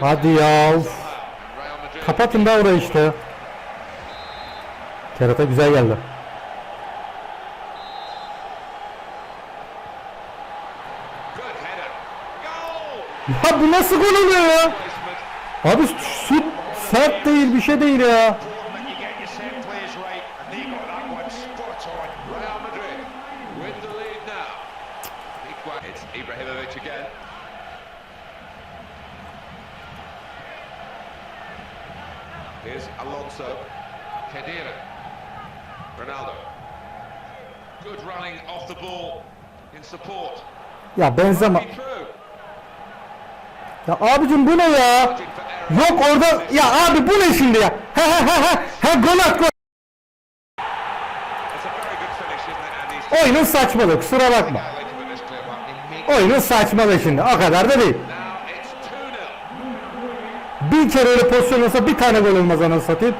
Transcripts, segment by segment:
Hadi ya. Kapatın da orayı işte. Kerata güzel geldi. Ya bu nasıl gol oluyor ya? Abi şut sert değil bir şey değil ya. Ibrahimovic again. Here's Alonso. Kedira. Ronaldo. Good running off the ball in support. Ya Benzema. Ya abicim bu ne ya? Yok orada ya abi bu ne şimdi ya? He he he he. He gol at gol. Oyunun saçmalığı kusura bakma. Oyunun saçmalığı şimdi o kadar da değil. Now it's 2-0. Bir kere öyle pozisyon olsa bir tane gol olmaz anasını satayım.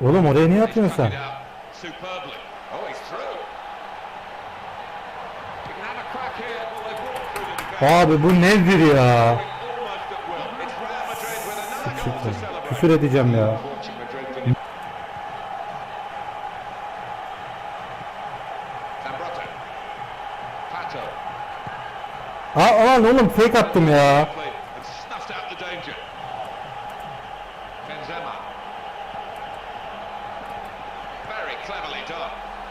Oğlum oraya niye atıyorsun sen? Abi bu nedir ya? Küfür edeceğim ya. Ha aman oğlum fake attım ya. Very cleverly done.